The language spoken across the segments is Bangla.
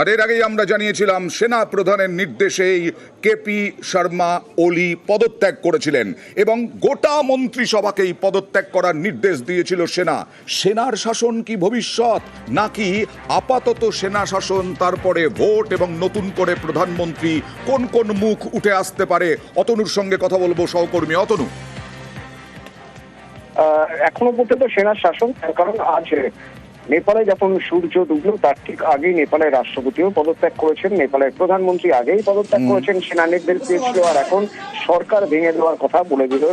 আর এর আগেই আমরা জানিয়েছিলাম, সেনা প্রধানের নির্দেশেই কেপি শর্মা ওলি পদত্যাগ করেছিলেন এবং গোটা মন্ত্রিসভাকেই পদত্যাগ করার নির্দেশ দিয়েছিল সেনা। সেনার শাসন কি ভবিষ্যৎ? নাকি আপাতত সেনা শাসন, তারপরে ভোট এবং নতুন করে প্রধানমন্ত্রী কোন কোন মুখ উঠে আসতে পারে? অতনুর সঙ্গে কথা বলব সহকর্মী অতনু। এখনও পর্যন্ত সেনা শাসন কারণ আজ নেপালে যখন সূর্য ডুবলো তার ঠিক আগেই নেপালের রাষ্ট্রপতিও পদত্যাগ করেছেন। নেপালের প্রধানমন্ত্রী আগেই পদত্যাগ করেছেন সেনা নির্দেশ দিয়েছিল আর এখন সরকার ভেঙে দেওয়ার কথা বলে দিল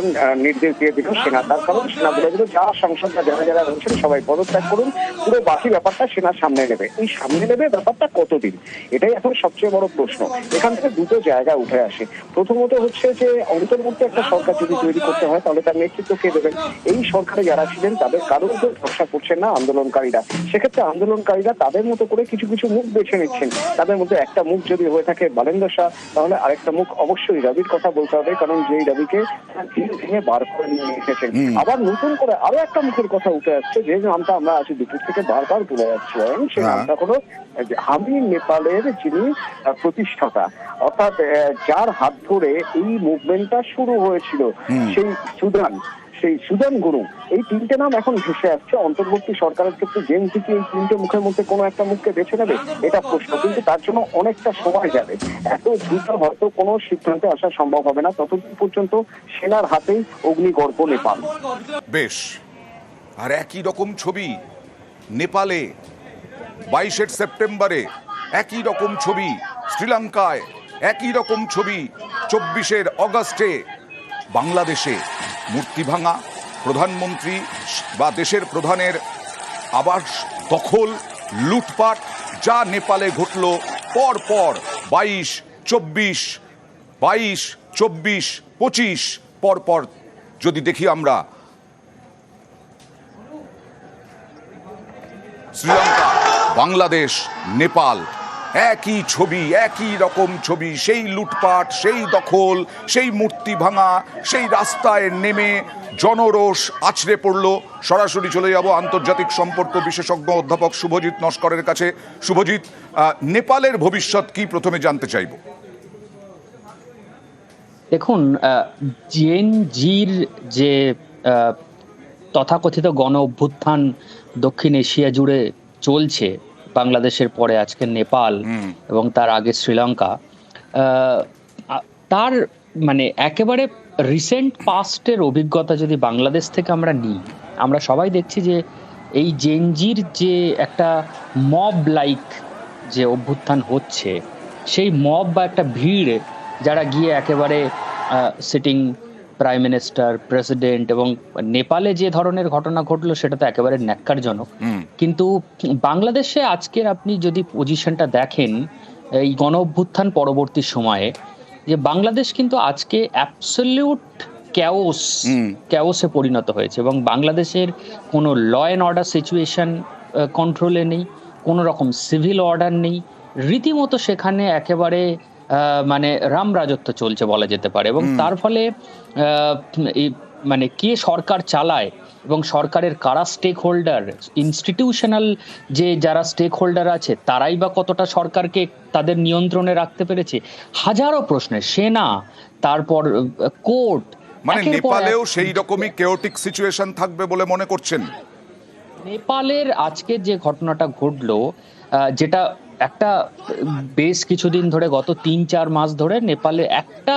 নির্দেশ দিয়ে দিল সেনা। তার কারণ সেনা বলে দিল যা সংসদরা যারা যারা রয়েছেন সবাই পদত্যাগ করুন পুরো বাকি ব্যাপারটা সেনা সামনে নেবে। এই সামনে নেবে ব্যাপারটা কতদিন? এটাই এখন সবচেয়ে বড় প্রশ্ন। এখান থেকে দুটো জায়গা উঠে আসে। প্রথমত হচ্ছে যে অন্তর্ভুক্ত একটা সরকার যদি তৈরি করতে হয় তাহলে তার নেতৃত্ব কে দেবেন? এই সরকারে যারা ছিলেন তাদের কারোর উপর ভরসা করছেন না আন্দোলনকারীরা। সেক্ষেত্রে আন্দোলনকারীরা তাদের মতো করে কিছু কিছু মুখ বেছে নিচ্ছেন। তাদের মধ্যে একটা মুখ যদি হয়ে থাকে বালেন্দ্র শাহ তাহলে আরেকটা মুখ অবশ্যই রবির কথা বলতে হবে কারণ যেই রবিকে ধীরে ধীরে বার করে নিয়ে এসেছেন। আবার নতুন করে আরও একটা মুখের কথা উঠে আসছে যে নামটা আমরা আজ দুপুর থেকে বারবার বলে যাচ্ছি সেই হ্যাঁ। নামটা হলো আমি নেপালের যিনি প্রতিষ্ঠাতা অর্থাৎ যার হাত ধরে এই মুভমেন্টটা শুরু হয়েছিল সেই সুদান। সেই সুদান গুরু, এই তিনটে নাম এখন ভেসে আসছে। অন্তর্বর্তী সরকারের ক্ষেত্রে জেন থেকে এই তিনটে মুখের মধ্যে কোনো একটা মুখকে বেছে নেবে, এটা প্রশ্ন। কিন্তু তার জন্য অনেকটা সময় যাবে। এত দ্রুত হয়তো কোনো সিদ্ধান্তে আসা সম্ভব হবে না। ততদিন পর্যন্ত সেনার হাতেই অগ্নিগর্ভ নেপাল। বেশ। আর একই রকম ছবি নেপালে বাইশের সেপ্টেম্বরে, একই রকম ছবি শ্রীলঙ্কায়, একই রকম ছবি চব্বিশের অগস্টে, বাংলাদেশে। মূর্তি ভাঙা, প্রধানমন্ত্রী বা দেশের প্রধানের আবাস দখল, লুটপাট, যা নেপালে ঘটল, পর পর বাইশ, চব্বিশ বাইশ, চব্বিশ, পঁচিশ, পর পর। যদি দেখি আমরা শ্রীলঙ্কা, বাংলাদেশ, নেপাল একই ছবি, একই রকম ছবি, সেই লুটপাট, সেই দখল, সেই মূর্তি ভাঙা, সেই রাস্তায় নেমে জনরোষ আছড়ে পড়ল। সরাসরি চলে যাব আন্তর্জাতিক সম্পর্ক বিশেষজ্ঞ অধ্যাপক শুভজিৎ নস্করের কাছে। শুভজিৎ নেপালের ভবিষ্যৎ কি প্রথমে জানতে চাইব? দেখুন জেন জির যে তথাকথিত গণ অভ্যুত্থান দক্ষিণ এশিয়া জুড়ে চলছে বাংলাদেশের পরে আজকে নেপাল এবং তার আগে শ্রীলঙ্কা তার মানে একেবারে রিসেন্ট পাস্টের অভিজ্ঞতা যদি বাংলাদেশ থেকে আমরা নিই আমরা সবাই দেখছি যে এই জেনজির যে একটা মব লাইক যে অভ্যুত্থান হচ্ছে সেই মব বা একটা ভিড় যারা গিয়ে একেবারে সিটিং প্রাইম মিনিস্টার প্রেসিডেন্ট এবং নেপালে যে ধরনের ঘটনা ঘটলো সেটা তো একেবারে ন্যাক্কারজনক। কিন্তু বাংলাদেশে আজকের আপনি যদি পজিশনটা দেখেন এই গণ অভ্যুত্থান পরবর্তী সময়ে যে বাংলাদেশ কিন্তু আজকে অ্যাবসলিউট ক্যাওস ক্যাওসে পরিণত হয়েছে এবং বাংলাদেশের কোনো ল অ্যান্ড অর্ডার সিচুয়েশন কন্ট্রোলে নেই কোনো রকম সিভিল অর্ডার নেই। রীতিমতো সেখানে একেবারে মানে রাম রাজত্ব চলছে বলা যেতে পারে এবং তার ফলে মানে কে সরকার চালায় এবং সরকারের কারা স্টেক হোল্ডার ইনস্টিটিউশনাল যে যারা স্টেক হোল্ডার আছে তারাই বা কতটা সরকারকে তাদের নিয়ন্ত্রণে রাখতে পেরেছে? হাজারো প্রশ্নে। সেনা তারপর কোর্ট মানে নেপালেও সেই রকমই কেওটিক সিচুয়েশন থাকবে বলে মনে করছেন? নেপালের আজকে যে ঘটনাটা ঘটলো আহ, যেটা একটা বেশ কিছুদিন ধরে গত তিন চার মাস ধরে নেপালে একটা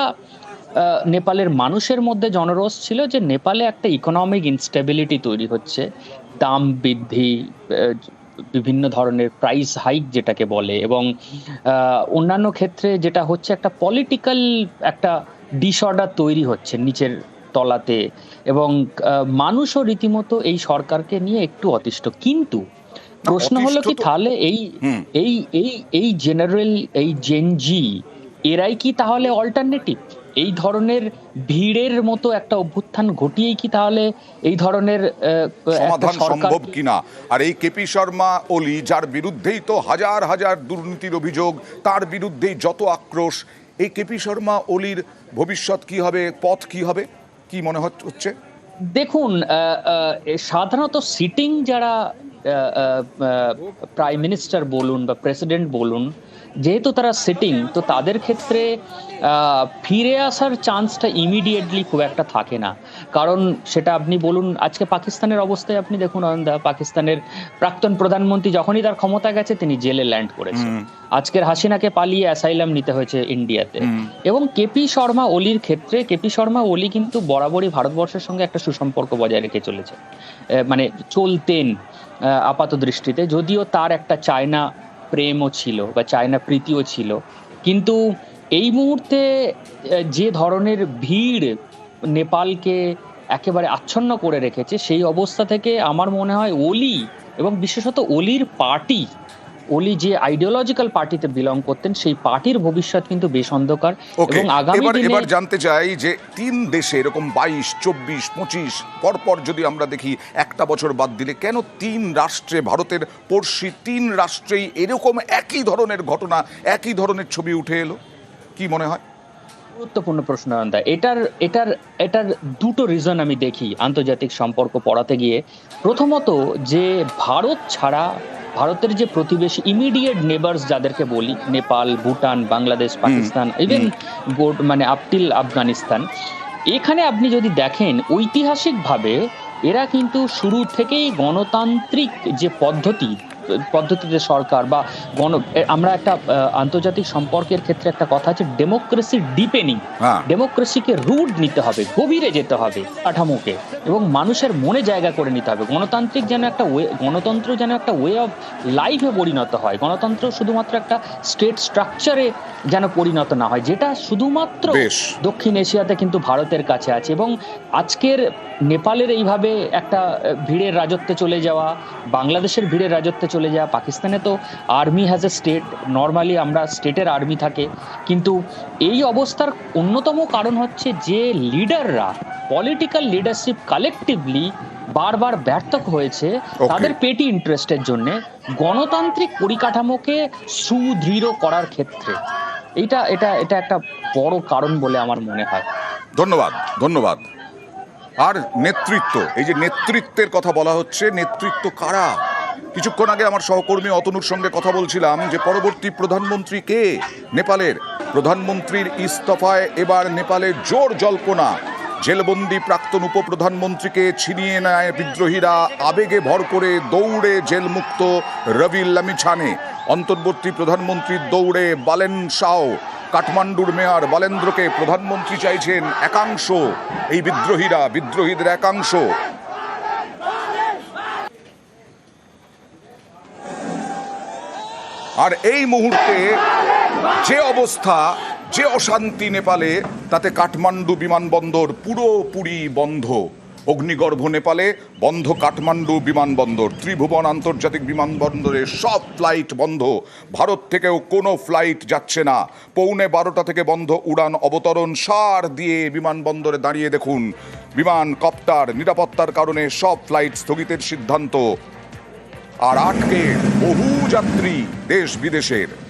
নেপালের মানুষের মধ্যে জনরোষ ছিল যে নেপালে একটা ইকোনমিক ইনস্টেবিলিটি তৈরি হচ্ছে। দাম বৃদ্ধি বিভিন্ন ধরনের প্রাইস হাইক যেটাকে বলে এবং অন্যান্য ক্ষেত্রে যেটা হচ্ছে একটা পলিটিক্যাল একটা ডিসঅর্ডার তৈরি হচ্ছে নিচের তলাতে এবং মানুষও রীতিমতো এই সরকারকে নিয়ে একটু অতিষ্ঠ। কিন্তু প্রশ্ন হলো কি তাহলে এই এই এই এই জেনারেল এই জেনজি এরাই কি তাহলে অল্টারনেটিভ এই ধরনের ভিড়ের মতো একটা অভ্যুত্থান ঘটিয়েই কি তাহলে এই ধরনের সমাধান সম্ভব কিনা? আর এই কেপি শর্মা ওলি যার বিরুদ্ধেই তো হাজার হাজার দুর্নীতির অভিযোগ তার বিরুদ্ধেই যত আক্রোশ এই কেপি শর্মা ওলির ভবিষ্যৎ কি হবে পথ কি হবে? কি মনে হচ্ছে? দেখুন সাধারণত সিটিং যারা প্রাইম মিনিস্টার বলুন বা প্রেসিডেন্ট বলুন যেহেতু তারা সিটিং তো তাদের ক্ষেত্রে ফিরে আসার চান্সটা ইমিডিয়েটলি খুব একটা থাকে না। কারণ সেটা আপনি বলুন আজকে পাকিস্তানের অবস্থায় আপনি দেখুন অনন্দা পাকিস্তানের প্রাক্তন প্রধানমন্ত্রী যখনই তার ক্ষমতা গেছে তিনি জেলে ল্যান্ড করেছেন। আজকের হাসিনাকে পালিয়ে অ্যাসাইলাম নিতে হয়েছে ইন্ডিয়াতে এবং কেপি শর্মা ওলির ক্ষেত্রে কেপি শর্মা ওলি কিন্তু বরাবরই ভারতবর্ষের সঙ্গে একটা সুসম্পর্ক বজায় রেখে চলেছে। মানে চলতেন। আপাত দৃষ্টিতে, যদিও তার একটা চায়না প্রেমও ছিল বা চায়না প্রীতিও ছিল। কিন্তু এই মুহূর্তে যে ধরনের ভিড় নেপালকে একেবারে আচ্ছন্ন করে রেখেছে, সেই অবস্থা থেকে আমার মনে হয় ওলি এবং বিশেষত ওলির পার্টি ওলি যে আইডিওলজিক্যাল পার্টিতে বিলং করতেন সেই পার্টির ভবিষ্যৎ কিন্তু বেশ অন্ধকার। এবং আগামী দিনে এবার জানতে চাই যে তিন দেশে এরকম বাইশ চব্বিশ পঁচিশ পরপর যদি আমরা দেখি একটা বছর বাদ দিলে কেন তিন রাষ্ট্রে ভারতের পড়শি তিন রাষ্ট্রেই এরকম একই ধরনের ঘটনা একই ধরনের ছবি উঠে এলো? কি মনে হয়? গুরুত্বপূর্ণ প্রশ্ন আনন্দা। এটার এটার এটার দুটো রিজন আমি দেখি আন্তর্জাতিক সম্পর্ক পড়াতে গিয়ে। প্রথমত যে ভারত ছাড়া ভারতের যে প্রতিবেশী ইমিডিয়েট নেবার্স যাদেরকে বলি নেপাল ভুটান বাংলাদেশ পাকিস্তান ইভেন গোড মানে আপটিল আফগানিস্তান এখানে আপনি যদি দেখেন ঐতিহাসিকভাবে এরা কিন্তু শুরু থেকেই গণতান্ত্রিক যে পদ্ধতি পদ্ধতিতে সরকার বা গণ আমরা একটা আন্তর্জাতিক সম্পর্কের ক্ষেত্রে একটা কথা আছে ডেমোক্রেসি ডিপেনিং হ্যাঁ। ডেমোক্রেসিকে রুট নিতে হবে গভীরে যেতে হবে কাঠামোকে এবং মানুষের মনে জায়গা করে নিতে হবে। গণতান্ত্রিক যেন একটা ওয়ে গণতন্ত্র যেন একটা ওয়ে অফ লাইফে পরিণত হয় গণতন্ত্র শুধুমাত্র একটা স্টেট স্ট্রাকচারে যেন পরিণত না হয় যেটা শুধুমাত্র দক্ষিণ এশিয়াতে কিন্তু ভারতের কাছে আছে এবং আজকের নেপালের এইভাবে একটা ভিড়ের রাজত্বে চলে যাওয়া বাংলাদেশের ভিড়ের রাজত্বে চলে যাওয়া পাকিস্তানে তো army has a state normally আমরা স্টেটের আর্মি থাকে। কিন্তু এই অবস্থার অন্যতম কারণ হচ্ছে যে লিডাররা পলিটিক্যাল লিডারশিপ কালেকটিভলি বারবার ব্যর্থ হয়েছে। তাদের পেটি ইন্টারেস্টের জন্য গণতান্ত্রিক পরিকাঠামোকে সুদৃঢ় করার ক্ষেত্রে। এটা এটা এটা একটা বড় কারণ বলে আমার মনে হয়। ধন্যবাদ ধন্যবাদ। আর নেতৃত্ব এই যে নেতৃত্বের কথা বলা হচ্ছে নেতৃত্ব কারা? কিছুক্ষণ আগে আমার সহকর্মী অতনুর সঙ্গে কথা বলছিলাম যে পরবর্তী প্রধানমন্ত্রী কে? নেপালের প্রধানমন্ত্রীর ইস্তফায় এবার নেপালে জোর জল্পনা। জেলবন্দি প্রাক্তন উপপ্রধানমন্ত্রীকে ছিনিয়ে নেয় বিদ্রোহীরা, আবেগে ভর করে দৌড়ে জেলমুক্ত রবি লামিছানে। অন্তর্বর্তী প্রধানমন্ত্রীর দৌড়ে বালেন শাও। কাঠমান্ডুর মেয়র বালেন্দ্রকে প্রধানমন্ত্রী চাইছেন একাংশ। এই বিদ্রোহীরা, বিদ্রোহীদের একাংশ। আর এই মুহূর্তে যে অবস্থা, যে অশান্তি নেপালে, তাতে কাঠমান্ডু বিমানবন্দর পুরোপুরি বন্ধ। অগ্নিগর্ভ নেপালে বন্ধ কাঠমান্ডু বিমানবন্দর। ত্রিভুবন আন্তর্জাতিক বিমানবন্দরে সব ফ্লাইট বন্ধ। ভারত থেকেও কোনো ফ্লাইট যাচ্ছে না। পৌনে বারোটা থেকে বন্ধ উড়ান অবতরণ সার দিয়ে বিমানবন্দরে দাঁড়িয়ে দেখুন। বিমান কপ্টার নিরাপত্তার কারণে সব ফ্লাইট স্থগিতের সিদ্ধান্ত। আর আটকে বহু যাত্রী দেশ বিদেশের।